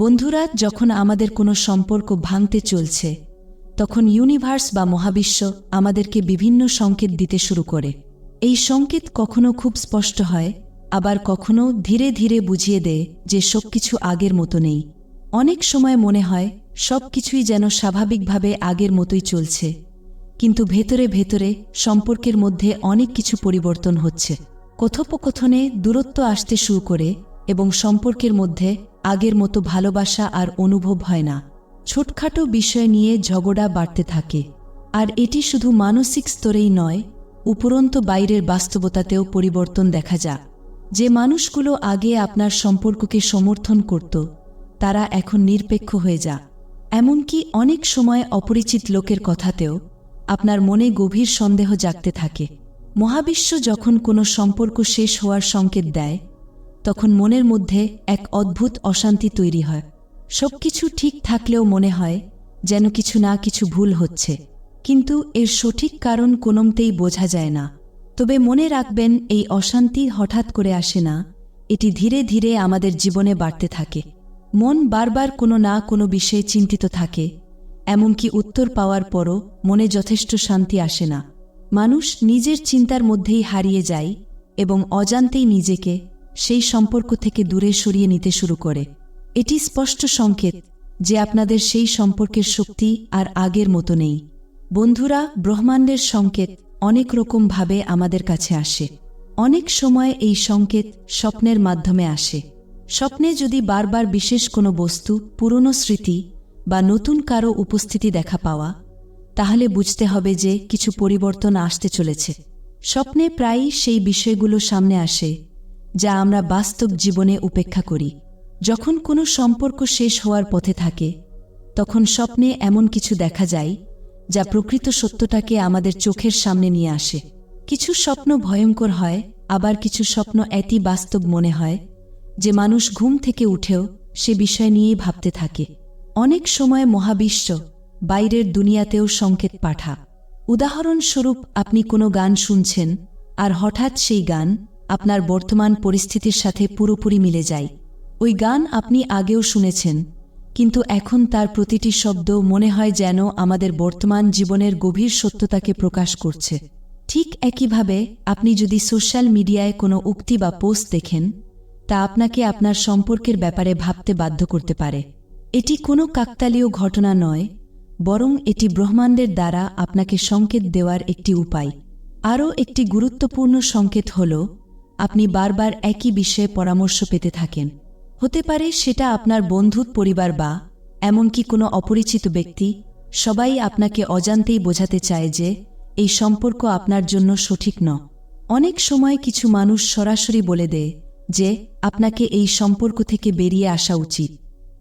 বন্ধুরা, যখন আমাদের কোনো সম্পর্ক ভাঙতে চলছে, তখন ইউনিভার্স বা মহাবিশ্ব আমাদেরকে বিভিন্ন সংকেত দিতে শুরু করে। এই সংকেত কখনো খুব স্পষ্ট হয়, আবার কখনো ধীরে ধীরে বুঝিয়ে দেয় যে সবকিছু আগের মতো নেই। অনেক সময় মনে হয় সব কিছুই যেন স্বাভাবিকভাবে আগের মতোই চলছে, কিন্তু ভেতরে ভেতরে সম্পর্কের মধ্যে অনেক কিছু পরিবর্তন হচ্ছে। কথোপকথনে দূরত্ব আসতে শুরু করে এবং সম্পর্কের মধ্যে আগের মতো ভালোবাসা আর অনুভব হয় না। ছোটখাটো বিষয় নিয়ে ঝগড়া বাড়তে থাকে। আর এটি শুধু মানসিক স্তরেই নয়, উপরন্ত বাইরের বাস্তবতাতেও পরিবর্তন দেখা যাক যে মানুষগুলো আগে আপনার সম্পর্ককে সমর্থন করত, তারা এখন নিরপেক্ষ হয়ে যা এমনকি অনেক সময় অপরিচিত লোকের কথাতেও আপনার মনে গভীর সন্দেহ জাগতে থাকে। মহাবিশ্ব যখন কোনো সম্পর্ক শেষ হওয়ার সংকেত দেয় তখন মনের মধ্যে এক অদ্ভুত অশান্তি তৈরি হয়। সবকিছু ঠিক থাকলেও মনে হয় যেন কিছু না কিছু ভুল হচ্ছে। কিন্তু এর সঠিক কারণ কোনোমতেই বোঝা যায় না। তবে মনে রাখবেন, এই অশান্তি হঠাৎ করে আসে না। এটি ধীরে ধীরে আমাদের জীবনে বাড়তে থাকে। মন বারবার কোনো না কোনো বিষয়ে চিন্তিত থাকে। এমনকি উত্তর পাওয়ার পরও মনে যথেষ্ট শান্তি আসে না। মানুষ নিজের চিন্তার মধ্যেই হারিয়ে যায় এবং অজান্তেই নিজেকে সেই সম্পর্ক থেকে দূরে সরিয়ে নিতে শুরু করে। এটি স্পষ্ট সংকেত যে আপনাদের সেই সম্পর্কের শক্তি আর আগের মতো নেই। বন্ধুরা, ব্রহ্মাণ্ডের সংকেত অনেক রকমভাবে আমাদের কাছে আসে। অনেক সময় এই সংকেত স্বপ্নের মাধ্যমে আসে। স্বপ্নে যদি বারবার বিশেষ কোনো বস্তু, পুরনো স্মৃতি বা নতুন কারও উপস্থিতি দেখা পাওয়া, তাহলে বুঝতে হবে যে কিছু পরিবর্তন আসতে চলেছে। স্বপ্নে প্রায়ই সেই বিষয়গুলো সামনে আসে যা আমরা বাস্তব জীবনে উপেক্ষা করি। যখন কোনো সম্পর্ক শেষ হওয়ার পথে থাকে, তখন স্বপ্নে এমন কিছু দেখা যায়, যা প্রকৃত সত্যটাকে আমাদের চোখের সামনে নিয়ে আসে। কিছু স্বপ্ন ভয়ঙ্কর হয়, আবার কিছু স্বপ্ন এতই বাস্তব মনে হয়, যে মানুষ ঘুম থেকে উঠেও সে বিষয় নিয়েই ভাবতে থাকে। অনেক সময় মহাবিশ্ব বাইরের দুনিয়াতেও সংকেত পাঠা। উদাহরণস্বরূপ আপনি কোনো গান শুনছেন, আর হঠাৎ সেই গান আপনার বর্তমান পরিস্থিতির সাথে পুরোপুরি মিলে যায়। ওই গান আপনি আগেও শুনেছেন, কিন্তু এখন তার প্রতিটি শব্দ মনে হয় যেন আমাদের বর্তমান জীবনের গভীর সত্যতাকে প্রকাশ করছে। ঠিক একইভাবে, আপনি যদি সোশ্যাল মিডিয়ায় কোনো উক্তি বা পোস্ট দেখেন, তা আপনাকে আপনার সম্পর্কের ব্যাপারে ভাবতে বাধ্য করতে পারে। এটি কোনো কাকতালীয় ঘটনা নয়, বরং এটি ব্রহ্মাণ্ডের দ্বারা আপনাকে সংকেত দেওয়ার একটি উপায়। আরও একটি গুরুত্বপূর্ণ সংকেত হল আপনি বারবার একই বিষয়ে পরামর্শ পেতে থাকেন। হতে পারে সেটা আপনার বন্ধুত পরিবার বা এমনকি কোনো অপরিচিত ব্যক্তি। সবাই আপনাকে অজান্তেই বোঝাতে চায় যে এই সম্পর্ক আপনার জন্য সঠিক ন। অনেক সময় কিছু মানুষ সরাসরি বলে দেয় যে আপনাকে এই সম্পর্ক থেকে বেরিয়ে আসা উচিত।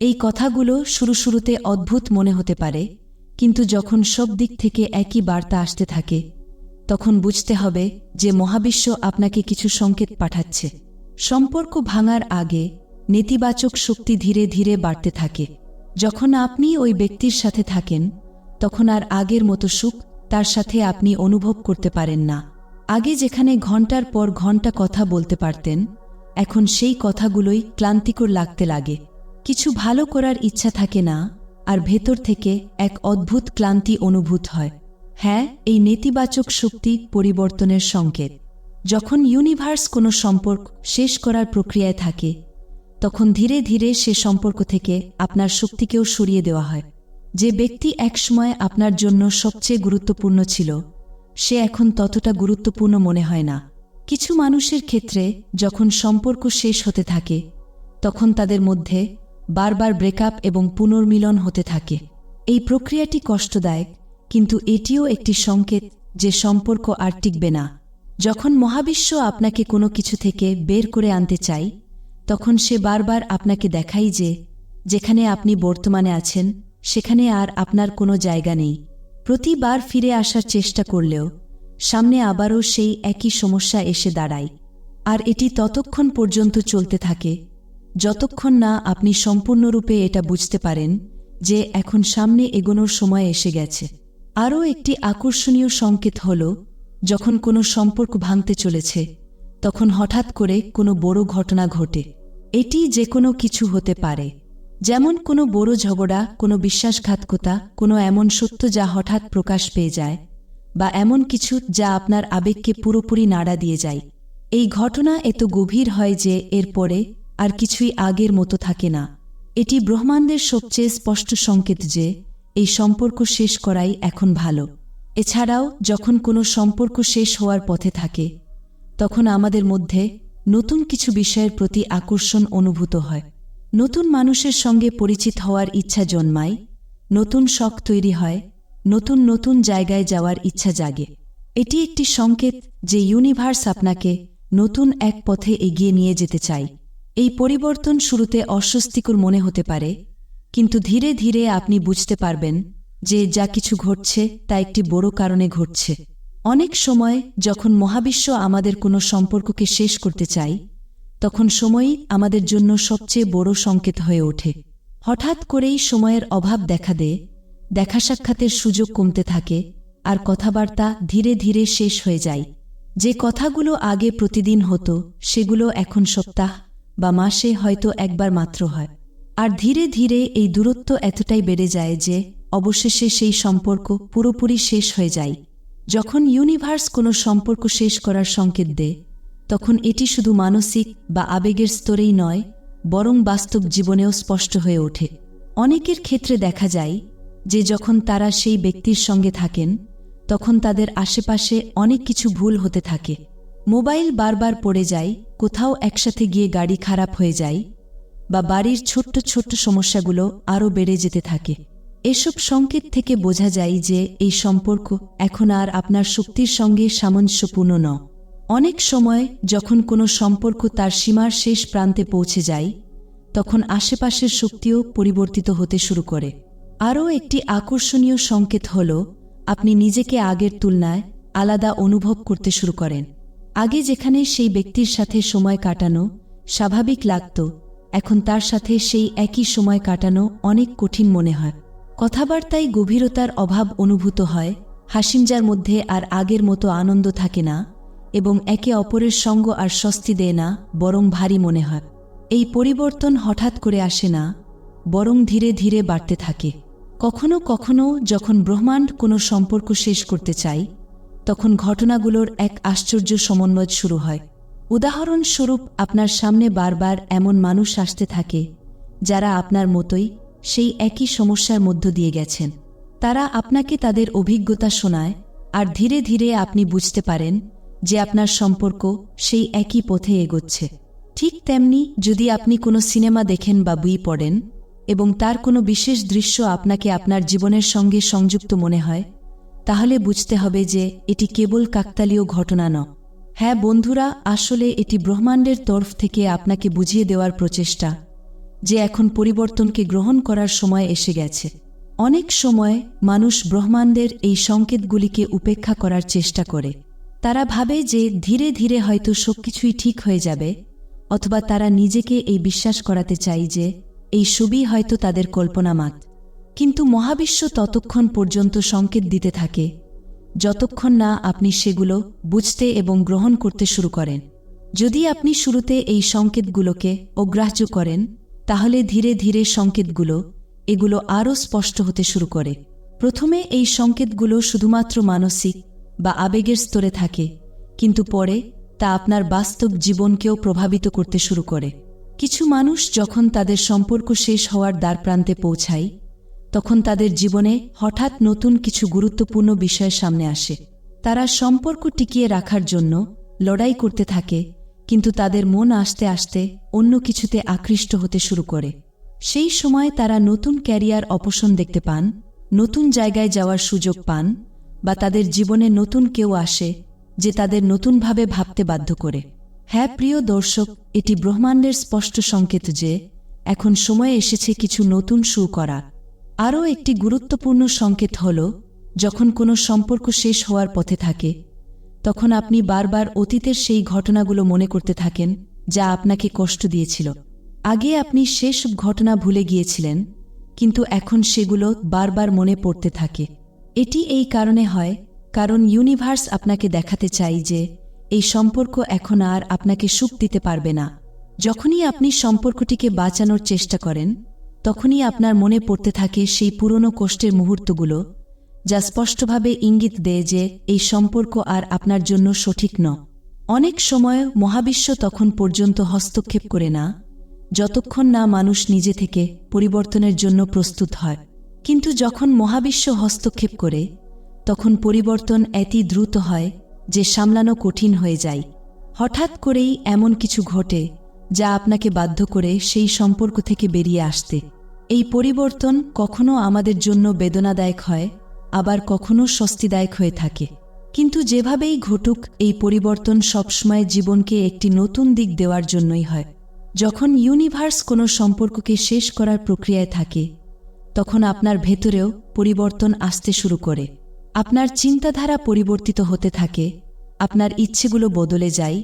এই কথাগুলো শুরু শুরুতে অদ্ভুত মনে হতে পারে, কিন্তু যখন সব দিক থেকে একই বার্তা আসতে থাকে তখন বুঝতে হবে যে মহাবিশ্ব আপনাকে কিছু সংকেত পাঠাচ্ছে। সম্পর্ক ভাঙার আগে নেতিবাচক শক্তি ধীরে ধীরে বাড়তে থাকে। যখন আপনি ওই ব্যক্তির সাথে থাকেন, তখন আর আগের মতো সুখ তার সাথে আপনি অনুভব করতে পারেন না। আগে যেখানে ঘণ্টার পর ঘণ্টা কথা বলতে পারতেন, এখন সেই কথাগুলোই ক্লান্তিকর লাগতে লাগে। কিছু ভালো করার ইচ্ছা থাকে না, আর ভেতর থেকে এক অদ্ভুত ক্লান্তি অনুভূত হয়। হ্যাঁ এই নেতিবাচক শক্তি পরিবর্তনের সংকেত। যখন ইউনিভার্স কোনো সম্পর্ক শেষ করার প্রক্রিয়ায় থাকে, তখন ধীরে ধীরে সে সম্পর্ক থেকে আপনার শক্তিকেও সরিয়ে দেওয়া হয়। যে ব্যক্তি একসময় আপনার জন্য সবচেয়ে গুরুত্বপূর্ণ ছিল, সে এখন ততটা গুরুত্বপূর্ণ মনে হয় না। কিছু মানুষের ক্ষেত্রে যখন সম্পর্ক শেষ হতে থাকে, তখন তাদের মধ্যে বারবার ব্রেকআপ এবং পুনর্মিলন হতে থাকে। এই প্রক্রিয়াটি কষ্টদায়ক কিন্তু এটিও একটি সংকেত যে সম্পর্ক আর টিকবে না। যখন মহাবিশ্ব আপনাকে কোনো কিছু থেকে বের করে আনতে চাই, তখন সে বারবার আপনাকে দেখাই যে, যেখানে আপনি বর্তমানে আছেন, সেখানে আর আপনার কোনো জায়গা নেই। প্রতিবার ফিরে আসার চেষ্টা করলেও, সামনে আবারও সেই একই সমস্যা এসে দাঁড়ায়। আর এটি ততক্ষণ পর্যন্ত চলতে থাকে, যতক্ষণ না আপনি সম্পূর্ণরূপে এটা বুঝতে পারেন যে এখন সামনে এগোনোর সময় এসে গেছে। আরও একটি আকর্ষণীয় সংকেত হল, যখন কোনো সম্পর্ক ভাঙতে চলেছে, তখন হঠাৎ করে কোনো বড় ঘটনা ঘটে। এটি যে কোনো কিছু হতে পারে। যেমন কোনো বড় ঝগড়া, কোনো বিশ্বাসঘাতকতা, কোনো এমন সত্য যা হঠাৎ প্রকাশ পেয়ে যায়, বা এমন কিছু যা আপনার আবেগকে পুরোপুরি নাড়া দিয়ে যায়। এই ঘটনা এত গভীর হয় যে এরপরে আর কিছুই আগের মতো থাকে না। এটি ব্রহ্মাণ্ডের সবচেয়ে স্পষ্ট সংকেত যে এই সম্পর্ক শেষ করাই এখন ভালো। এছাড়াও, যখন কোনো সম্পর্ক শেষ হওয়ার পথে থাকে, তখন আমাদের মধ্যে নতুন কিছু বিষয়ের প্রতি আকর্ষণ অনুভূত হয়। নতুন মানুষের সঙ্গে পরিচিত হওয়ার ইচ্ছা জন্মায়, নতুন শখ তৈরি হয়, নতুন নতুন জায়গায় যাওয়ার ইচ্ছা জাগে। এটি একটি সংকেত যে ইউনিভার্স আপনাকে নতুন এক পথে এগিয়ে নিয়ে যেতে চায়। এই পরিবর্তন শুরুতে অস্বস্তিকর মনে হতে পারে কিন্তু ধীরে ধীরে আপনি বুঝতে পারবেন যে যা কিছু ঘটছে তা একটি বড় কারণে ঘটছে। অনেক সময় যখন মহাবিশ্ব আমাদের কোনো সম্পর্ককে শেষ করতে চাই তখন সময়ই আমাদের জন্য সবচেয়ে বড় সংকেত হয়ে ওঠে। হঠাৎ করেই সময়ের অভাব দেখা দেয় দেখা সাক্ষাতের সুযোগ কমতে থাকে আর কথাবার্তা ধীরে ধীরে শেষ হয়ে যায়। যে কথাগুলো আগে প্রতিদিন হতো, সেগুলো এখন সপ্তাহ বা মাসে হয়তো একবার মাত্র হয়। আর ধীরে ধীরে এই দূরত্ব এতটাই বেড়ে যায় যে অবশেষে সেই সম্পর্ক পুরোপুরি শেষ হয়ে যায়। যখন ইউনিভার্স কোনো সম্পর্ক শেষ করার সংকেত দেয়, তখন এটি শুধু মানসিক বা আবেগের স্তরেই নয়, বরং বাস্তব জীবনেও স্পষ্ট হয়ে ওঠে। অনেকের ক্ষেত্রে দেখা যায় যে যখন তারা সেই ব্যক্তির সঙ্গে থাকেন, তখন তাদের আশেপাশে অনেক কিছু ভুল হতে থাকে। মোবাইল বারবার পড়ে যায়, কোথাও একসাথে গিয়ে গাড়ি খারাপ হয়ে যায় বা বাড়ির ছোট্ট ছোট্ট সমস্যাগুলো আরও বেড়ে যেতে থাকে। এসব সংকেত থেকে বোঝা যায় যে এই সম্পর্ক এখন আর আপনার শক্তির সঙ্গে সামঞ্জস্যপূর্ণ ন অনেক সময় যখন কোনো সম্পর্ক তার সীমার শেষ প্রান্তে পৌঁছে যায়, তখন আশেপাশের শক্তিও পরিবর্তিত হতে শুরু করে। আরও একটি আকর্ষণীয় সংকেত হল, আপনি নিজেকে আগের তুলনায় আলাদা অনুভব করতে শুরু করেন। আগে যেখানে সেই ব্যক্তির সাথে সময় কাটানো স্বাভাবিক লাগত এখন তার সাথে সেই একই সময় কাটানো অনেক কঠিন মনে হয়। কথাবার্তায় গভীরতার অভাব অনুভূত হয় হাসিমজার মধ্যে আর আগের মতো আনন্দ থাকে না এবং একে অপরের সঙ্গ আর স্বস্তি দেয় না বরং ভারী মনে হয়। এই পরিবর্তন হঠাৎ করে আসে না, বরং ধীরে ধীরে বাড়তে থাকে। কখনো কখনো যখন ব্রহ্মাণ্ড কোনো সম্পর্ক শেষ করতে চাই তখন ঘটনাগুলোর এক আশ্চর্য সমন্বয় শুরু হয়। উদাহরণস্বরূপ, আপনার সামনে বারবার এমন মানুষ আসতে থাকে, যারা আপনার মতোই সেই একই সমস্যার মধ্য দিয়ে গেছেন। তারা আপনাকে তাদের অভিজ্ঞতা শোনায়, আর ধীরে ধীরে আপনি বুঝতে পারেন যে আপনার সম্পর্ক সেই একই পথে এগোচ্ছে। ঠিক তেমনি, যদি আপনি কোনো সিনেমা দেখেন বা বই পড়েন, এবং তার কোনো বিশেষ দৃশ্য আপনাকে আপনার জীবনের সঙ্গে সংযুক্ত মনে হয়, তাহলে বুঝতে হবে যে এটি কেবল কাকতালীয় ঘটনা ন হ্যাঁ বন্ধুরা, আসলে এটি ব্রহ্মাণ্ডের তরফ থেকে আপনাকে বুঝিয়ে দেওয়ার প্রচেষ্টা যে এখন পরিবর্তনকে গ্রহণ করার সময় এসে গেছে। অনেক সময় মানুষ ব্রহ্মাণ্ডের এই সংকেতগুলিকে উপেক্ষা করার চেষ্টা করে। তারা ভাবে যে ধীরে ধীরে হয়তো সবকিছুই ঠিক হয়ে যাবে, অথবা তারা নিজেকে এই বিশ্বাস করাতে চাই যে এই ছবি হয়তো তাদের কল্পনা মাত কিন্তু মহাবিশ্ব ততক্ষণ পর্যন্ত সংকেত দিতে থাকে যতক্ষণ না আপনি সেগুলো বুঝতে এবং গ্রহণ করতে শুরু করেন। যদি আপনি শুরুতে এই সংকেতগুলোকে অগ্রাহ্য করেন, তাহলে ধীরে ধীরে সংকেতগুলো, এগুলো আরও স্পষ্ট হতে শুরু করে। প্রথমে এই সংকেতগুলো শুধুমাত্র মানসিক বা আবেগের স্তরে থাকে, কিন্তু পরে তা আপনার বাস্তব জীবনকেও প্রভাবিত করতে শুরু করে। কিছু মানুষ যখন তাদের সম্পর্ক শেষ হওয়ার দ্বারপ্রান্তে পৌঁছায় তখন তাদের জীবনে হঠাৎ নতুন কিছু গুরুত্বপূর্ণ বিষয় সামনে আসে। তারা সম্পর্ক টিকিয়ে রাখার জন্য লড়াই করতে থাকে, কিন্তু তাদের মন আসতে আসতে অন্য কিছুতে আকৃষ্ট হতে শুরু করে। সেই সময় তারা নতুন ক্যারিয়ার অপশন দেখতে পান, নতুন জায়গায় যাওয়ার সুযোগ পান বা তাদের জীবনে নতুন কেউ আসে যে তাদের নতুনভাবে ভাবতে বাধ্য করে। হ্যাঁ প্রিয় দর্শক, এটি ব্রহ্মাণ্ডের স্পষ্ট সংকেত যে এখন সময় এসেছে কিছু নতুন শুরু করা। আরও একটি গুরুত্বপূর্ণ সংকেত হল, যখন কোনো সম্পর্ক শেষ হওয়ার পথে থাকে, তখন আপনি বারবার অতীতের সেই ঘটনাগুলো মনে করতে থাকেন, যা আপনাকে কষ্ট দিয়েছিল। আগে আপনি শেষ ঘটনা ভুলে গিয়েছিলেন, কিন্তু এখন সেগুলো বারবার মনে পড়তে থাকে। এটি এই কারণে হয়, কারণ ইউনিভার্স আপনাকে দেখাতে চাই যে, এই সম্পর্ক এখন আর আপনাকে সুখ দিতে পারবে না। যখনই আপনি সম্পর্কটিকে বাঁচানোর চেষ্টা করেন তখনই আপনার মনে পড়তে থাকে সেই পুরনো কষ্টের মুহূর্তগুলো, যা স্পষ্টভাবে ইঙ্গিত দেয় যে এই সম্পর্ক আর আপনার জন্য সঠিক ন। অনেক সময় মহাবিশ্ব তখন পর্যন্ত হস্তক্ষেপ করে না, যতক্ষণ না মানুষ নিজে থেকে পরিবর্তনের জন্য প্রস্তুত হয়। কিন্তু যখন মহাবিশ্ব হস্তক্ষেপ করে, তখন পরিবর্তন এতই দ্রুত হয় যে সামলানো কঠিন হয়ে যায়। হঠাৎ করেই এমন কিছু ঘটে, যা আপনাকে বাধ্য করে সেই সম্পর্ক থেকে বেরিয়ে আসতে। এই পরিবর্তন কখনো আমাদের জন্য বেদনাদায়ক হয়, আবার কখনো স্বস্তিদায়ক হয়ে থাকে। কিন্তু যেভাবেই ঘটুক, এই পরিবর্তন সবসময় জীবনকে একটি নতুন দিক দেওয়ার জন্যই হয়। যখন ইউনিভার্স কোনো সম্পর্ককে শেষ করার প্রক্রিয়ায় থাকে, তখন আপনার ভেতরেও পরিবর্তন আসতে শুরু করে। আপনার চিন্তাধারা পরিবর্তিত হতে থাকে, আপনার ইচ্ছেগুলো বদলে যায়,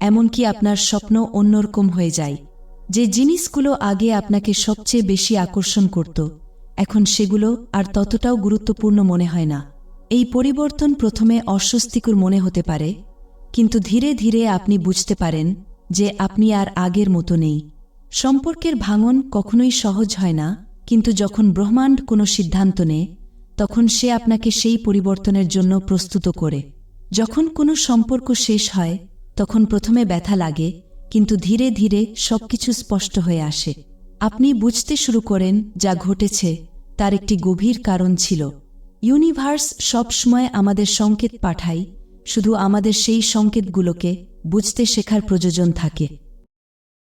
এমনকি আপনার স্বপ্ন অন্যরকম হয়ে যায়। যে জিনিসগুলো আগে আপনাকে সবচেয়ে বেশি আকর্ষণ করত, এখন সেগুলো আর ততটাও গুরুত্বপূর্ণ মনে হয় না। এই পরিবর্তন প্রথমে অস্বস্তিকর মনে হতে পারে, কিন্তু ধীরে ধীরে আপনি বুঝতে পারেন যে আপনি আর আগের মতো নেই। সম্পর্কের ভাঙন কখনোই সহজ হয় না, কিন্তু যখন ব্রহ্মাণ্ড কোনো সিদ্ধান্ত নেয়, তখন সে আপনাকে সেই পরিবর্তনের জন্য প্রস্তুত করে। যখন কোনো সম্পর্ক শেষ হয়, তখন প্রথমে ব্যথা লাগে কিন্তু ধীরে ধীরে সবকিছু স্পষ্ট হয়ে আসে। আপনি বুঝতে শুরু করেন যা ঘটেছে, তার একটি গভীর কারণ ছিল। ইউনিভার্স সবসময় আমাদের সংকেত পাঠায়, শুধু আমাদের সেই সংকেতগুলোকে বুঝতে শেখার প্রয়োজন থাকে।